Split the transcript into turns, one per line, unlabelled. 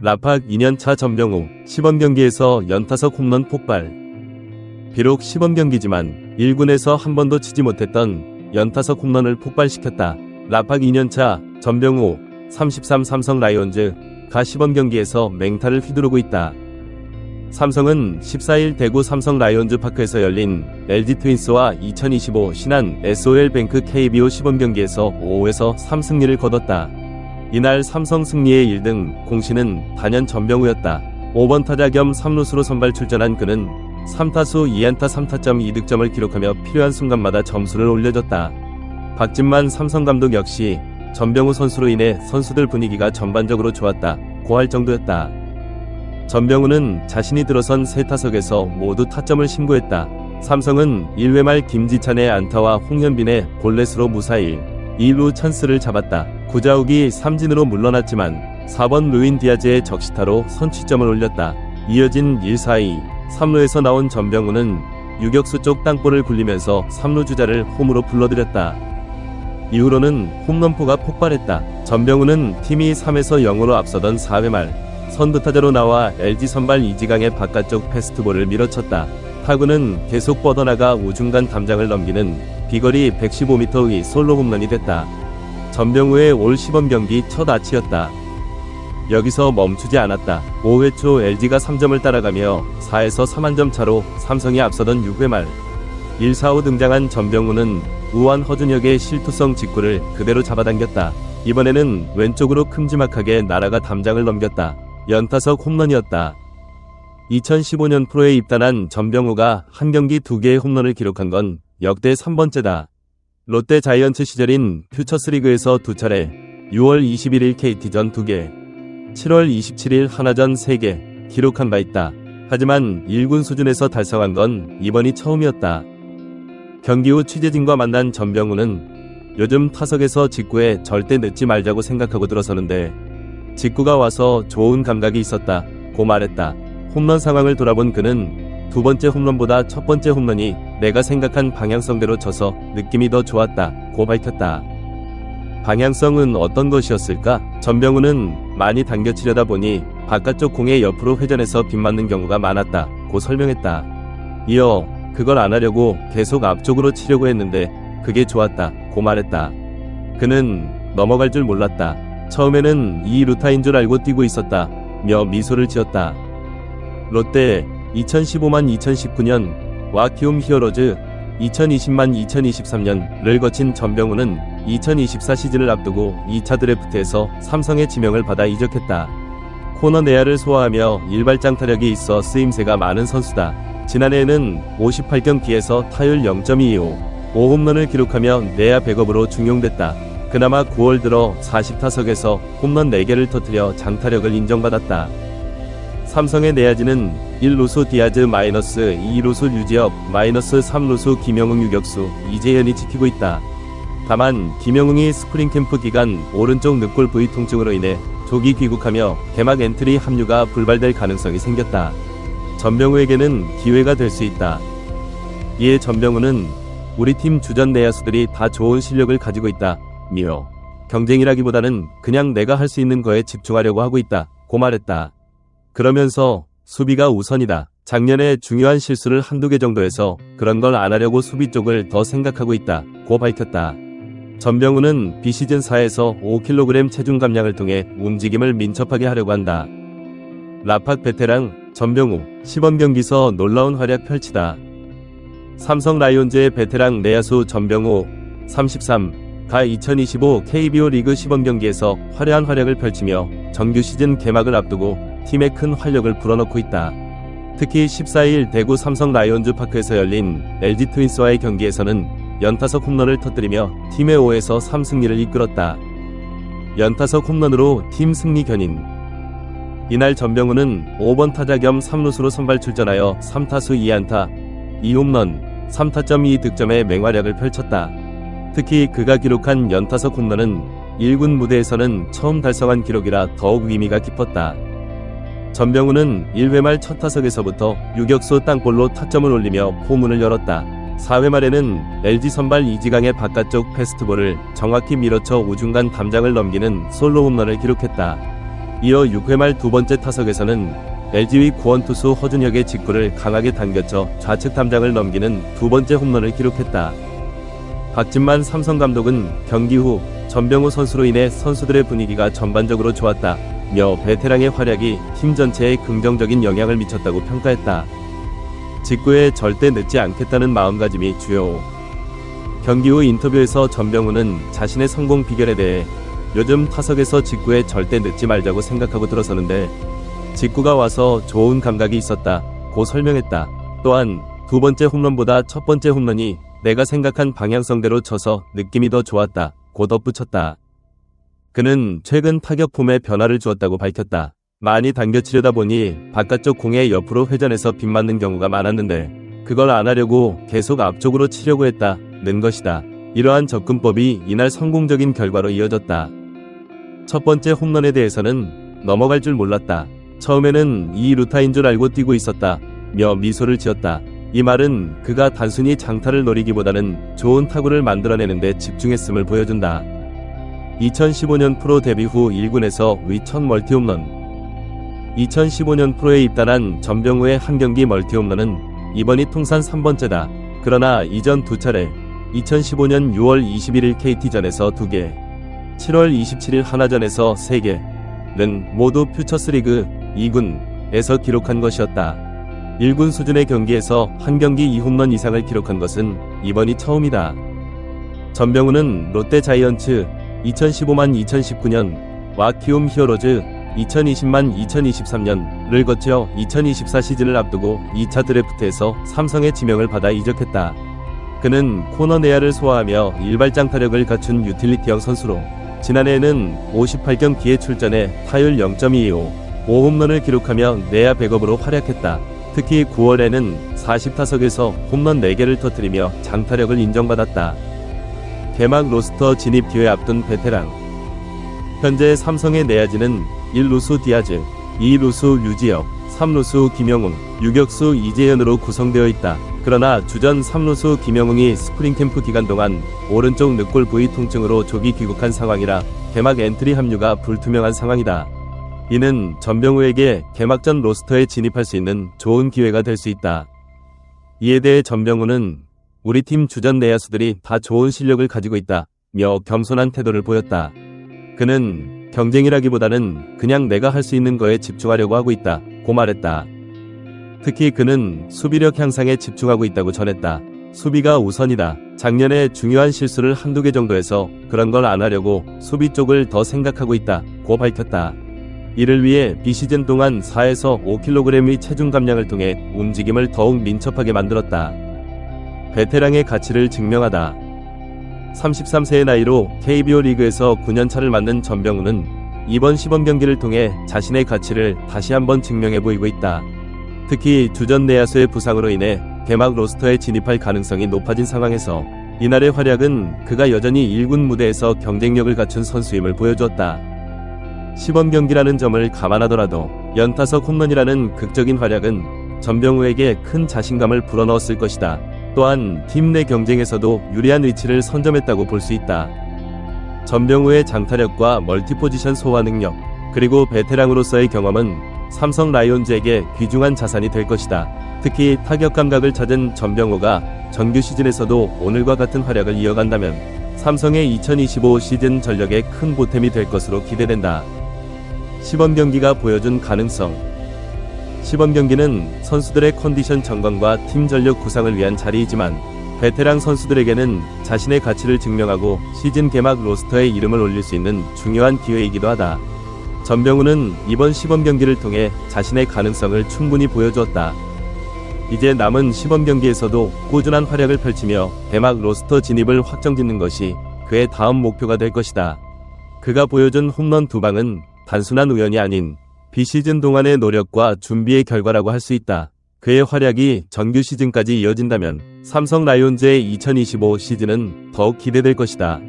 라팍 2년차 전병우 시범 경기에서 연타석 홈런 폭발. 비록 시범 경기지만 1군에서 한 번도 치지 못했던 연타석 홈런을 폭발시켰다. 라팍 2년차 전병우 33 삼성 라이온즈 가 시범 경기에서 맹타를 휘두르고 있다. 삼성은 14일 대구 삼성 라이온즈 파크에서 열린 LG 트윈스와 2025 신한 SOL 뱅크 KBO 시범 경기에서 5에서 3승리를 거뒀다. 이날 삼성 승리의 1등 공신은 단연 전병우였다. 5번 타자 겸 3루수로 선발 출전한 그는 3타수 2안타 3타점 2득점을 기록하며 필요한 순간마다 점수를 올려줬다. 박진만 삼성 감독 역시 전병우 선수로 인해 선수들 분위기가 전반적으로 좋았다. 고할 정도였다. 전병우는 자신이 들어선 세 타석에서 모두 타점을 신고했다. 삼성은 1회 말 김지찬의 안타와 홍현빈의 볼넷으로 무사히 2루 찬스를 잡았다. 구자욱이 삼진으로 물러났지만 4번 루인 디아즈의 적시타로 선취점을 올렸다. 이어진 1-4-2, 3루에서 나온 전병우는 유격수 쪽 땅볼을 굴리면서 3루 주자를 홈으로 불러들였다. 이후로는 홈런포가 폭발했다. 전병우는 팀이 3에서 0으로 앞서던 4회 말 선두타자로 나와 LG 선발 이지강의 바깥쪽 패스트볼을 밀어쳤다. 타구는 계속 뻗어나가 우중간 담장을 넘기는 비거리 115m의 솔로 홈런이 됐다. 전병우의 올 시범 경기 첫 아치였다. 여기서 멈추지 않았다. 5회 초 LG가 3점을 따라가며 4에서 3한점 차로 삼성이 앞서던 6회 말 1, 4 호 등장한 전병우는 우완 허준혁의 실투성 직구를 그대로 잡아당겼다. 이번에는 왼쪽으로 큼지막하게 나라가 담장을 넘겼다. 연타석 홈런이었다. 2015년 프로에 입단한 전병우가 한 경기 두 개의 홈런을 기록한 건 역대 3번째다. 롯데 자이언츠 시절인 퓨처스리그에서 두 차례, 6월 21일 KT전 2개, 7월 27일 하나전 3개 기록한 바 있다. 하지만 1군 수준에서 달성한 건 이번이 처음이었다. 경기 후 취재진과 만난 전병우는 요즘 타석에서 직구에 절대 늦지 말자고 생각하고 들어서는데 직구가 와서 좋은 감각이 있었다. 고 말했다. 홈런 상황을 돌아본 그는 두 번째 홈런보다 첫 번째 홈런이 내가 생각한 방향성대로 쳐서 느낌이 더 좋았다. 고 밝혔다. 방향성은 어떤 것이었을까? 전병우는 많이 당겨치려다 보니 바깥쪽 공의 옆으로 회전해서 빗맞는 경우가 많았다. 고 설명했다. 이어 그걸 안 하려고 계속 앞쪽으로 치려고 했는데 그게 좋았다. 고 말했다. 그는 넘어갈 줄 몰랐다. 처음에는 이 루타인 줄 알고 뛰고 있었다. 며 미소를 지었다. 롯데 2015만 2019년 와키움 히어로즈 2020만 2023년을 거친 전병우는 2024 시즌을 앞두고 2차 드래프트에서 삼성의 지명을 받아 이적했다. 코너 내야를 소화하며 일발장 타력이 있어 쓰임새가 많은 선수다. 지난해에는 58경기에서 타율 0.25, 5홈런을 기록하며 내야 백업으로 중용됐다. 그나마 9월 들어 40타석에서 홈런 4개를 터뜨려 장타력을 인정받았다. 삼성의 내야지는 1루수 디아즈 마이너스 2루수 유지혁 마이너스 3루수 김영웅 유격수 이재현이 지키고 있다. 다만 김영웅이 스프링 캠프 기간 오른쪽 늑골 부위 통증으로 인해 조기 귀국하며 개막 엔트리 합류가 불발될 가능성이 생겼다. 전병우에게는 기회가 될 수 있다. 이에 전병우는 우리 팀 주전 내야수들이 다 좋은 실력을 가지고 있다. 미어. 경쟁이라기보다는 그냥 내가 할 수 있는 거에 집중하려고 하고 있다. 고 말했다. 그러면서 수비가 우선이다. 작년에 중요한 실수를 한두 개 정도해서 그런 걸 안 하려고 수비 쪽을 더 생각하고 있다. 고 밝혔다. 전병우는 비시즌 4에서 5kg 체중 감량을 통해 움직임을 민첩하게 하려고 한다. 라팍 베테랑 전병우 시범 경기서 놀라운 활약 펼치다. 삼성 라이온즈의 베테랑 내야수 전병우 33, 가2025 KBO 리그 시범 경기에서 화려한 활약을 펼치며 정규 시즌 개막을 앞두고 팀에 큰 활력을 불어넣고 있다. 특히 14일 대구 삼성 라이온즈 파크에서 열린 LG 트윈스와의 경기에서는 연타석 홈런을 터뜨리며 팀의 5에서 3승리를 이끌었다. 연타석 홈런으로 팀 승리 견인. 이날 전병우는 5번 타자 겸 3루수로 선발 출전하여 3타수 2안타, 2홈런, 3타점 2득점의 맹활약을 펼쳤다. 특히 그가 기록한 연타석 홈런은 1군 무대에서는 처음 달성한 기록이라 더욱 의미가 깊었다. 전병우는 1회 말 첫 타석에서부터 유격수 땅볼로 타점을 올리며 포문을 열었다. 4회 말에는 LG 선발 이지강의 바깥쪽 패스트볼을 정확히 밀어쳐 우중간 담장을 넘기는 솔로 홈런을 기록했다. 이어 6회 말 두 번째 타석에서는 LG의 구원투수 허준혁의 직구를 강하게 당겨쳐 좌측 담장을 넘기는 두 번째 홈런을 기록했다. 박진만 삼성 감독은 경기 후 전병우 선수로 인해 선수들의 분위기가 전반적으로 좋았다. 며 베테랑의 활약이 팀 전체에 긍정적인 영향을 미쳤다고 평가했다. 직구에 절대 늦지 않겠다는 마음가짐이 주요. 경기 후 인터뷰에서 전병우는 자신의 성공 비결에 대해 요즘 타석에서 직구에 절대 늦지 말자고 생각하고 들어서는데 직구가 와서 좋은 감각이 있었다. 고 설명했다. 또한 두 번째 홈런보다 첫 번째 홈런이 내가 생각한 방향성대로 쳐서 느낌이 더 좋았다. 고 덧붙였다. 그는 최근 타격 폼에 변화를 주었다고 밝혔다. 많이 당겨치려다 보니 바깥쪽 공의 옆으로 회전해서 빗 맞는 경우가 많았는데 그걸 안 하려고 계속 앞쪽으로 치려고 했다. 는 것이다. 이러한 접근법이 이날 성공적인 결과로 이어졌다. 첫 번째 홈런에 대해서는 넘어갈 줄 몰랐다. 처음에는 이 루타인 줄 알고 뛰고 있었다. 며 미소를 지었다. 이 말은 그가 단순히 장타를 노리기보다는 좋은 타구를 만들어내는데 집중했음을 보여준다. 2015년 프로 데뷔 후 1군에서 위첫 멀티 홈런. 2015년 프로에 입단한 전병우의 한 경기 멀티 홈런은 이번이 통산 3번째다. 그러나 이전 두 차례 2015년 6월 21일 KT전에서 2개, 7월 27일 하나전에서 3개는 모두 퓨처스리그 2군에서 기록한 것이었다. 1군 수준의 경기에서 한 경기 2홈런 이상을 기록한 것은 이번이 처음이다. 전병우는 롯데 자이언츠 2015만 2019년 와 키움 히어로즈 2020만 2023년을 거쳐 2024 시즌을 앞두고 2차 드래프트에서 삼성의 지명을 받아 이적했다. 그는 코너 내야를 소화하며 일발장 타력을 갖춘 유틸리티형 선수로 지난해에는 58경기에 출전해 타율 0.25, 5홈런을 기록하며 내야 백업으로 활약했다. 특히 9월에는 40타석에서 홈런 4개를 터뜨리며 장타력을 인정받았다. 개막 로스터 진입 기회 앞둔 베테랑. 현재 삼성의 내야진은 1루수 디아즈, 2루수 류지혁, 3루수 김영웅, 유격수 이재현으로 구성되어 있다. 그러나 주전 3루수 김영웅이 스프링 캠프 기간 동안 오른쪽 늑골 부위 통증으로 조기 귀국한 상황이라 개막 엔트리 합류가 불투명한 상황이다. 이는 전병우에게 개막전 로스터에 진입할 수 있는 좋은 기회가 될 수 있다. 이에 대해 전병우는 우리 팀 주전 내야수들이 다 좋은 실력을 가지고 있다. 며 겸손한 태도를 보였다. 그는 경쟁이라기보다는 그냥 내가 할 수 있는 거에 집중하려고 하고 있다. 고 말했다. 특히 그는 수비력 향상에 집중하고 있다고 전했다. 수비가 우선이다. 작년에 중요한 실수를 한두 개 정도 해서 그런 걸 안 하려고 수비 쪽을 더 생각하고 있다. 고 밝혔다. 이를 위해 비시즌 동안 4에서 5kg의 체중 감량을 통해 움직임을 더욱 민첩하게 만들었다. 베테랑의 가치를 증명하다. 33세의 나이로 KBO 리그에서 9년차를 맞는 전병우는 이번 시범 경기를 통해 자신의 가치를 다시 한번 증명해 보이고 있다. 특히 주전 내야수의 부상으로 인해 개막 로스터에 진입할 가능성이 높아진 상황에서 이날의 활약은 그가 여전히 1군 무대에서 경쟁력을 갖춘 선수임을 보여주었다. 시범 경기라는 점을 감안하더라도 연타석 홈런이라는 극적인 활약은 전병우에게 큰 자신감을 불어넣었을 것이다. 또한 팀 내 경쟁에서도 유리한 위치를 선점했다고 볼 수 있다. 전병우의 장타력과 멀티포지션 소화 능력, 그리고 베테랑으로서의 경험은 삼성 라이온즈에게 귀중한 자산이 될 것이다. 특히 타격 감각을 찾은 전병우가 정규 시즌에서도 오늘과 같은 활약을 이어간다면 삼성의 2025 시즌 전력에 큰 보탬이 될 것으로 기대된다. 시범 경기가 보여준 가능성. 시범 경기는 선수들의 컨디션 점검과 팀 전력 구상을 위한 자리이지만 베테랑 선수들에게는 자신의 가치를 증명하고 시즌 개막 로스터에 이름을 올릴 수 있는 중요한 기회이기도 하다. 전병우는 이번 시범 경기를 통해 자신의 가능성을 충분히 보여주었다. 이제 남은 시범 경기에서도 꾸준한 활약을 펼치며 개막 로스터 진입을 확정짓는 것이 그의 다음 목표가 될 것이다. 그가 보여준 홈런 두 방은 단순한 우연이 아닌 비시즌 동안의 노력과 준비의 결과라고 할 수 있다. 그의 활약이 정규 시즌까지 이어진다면 삼성 라이온즈의 2025 시즌은 더욱 기대될 것이다.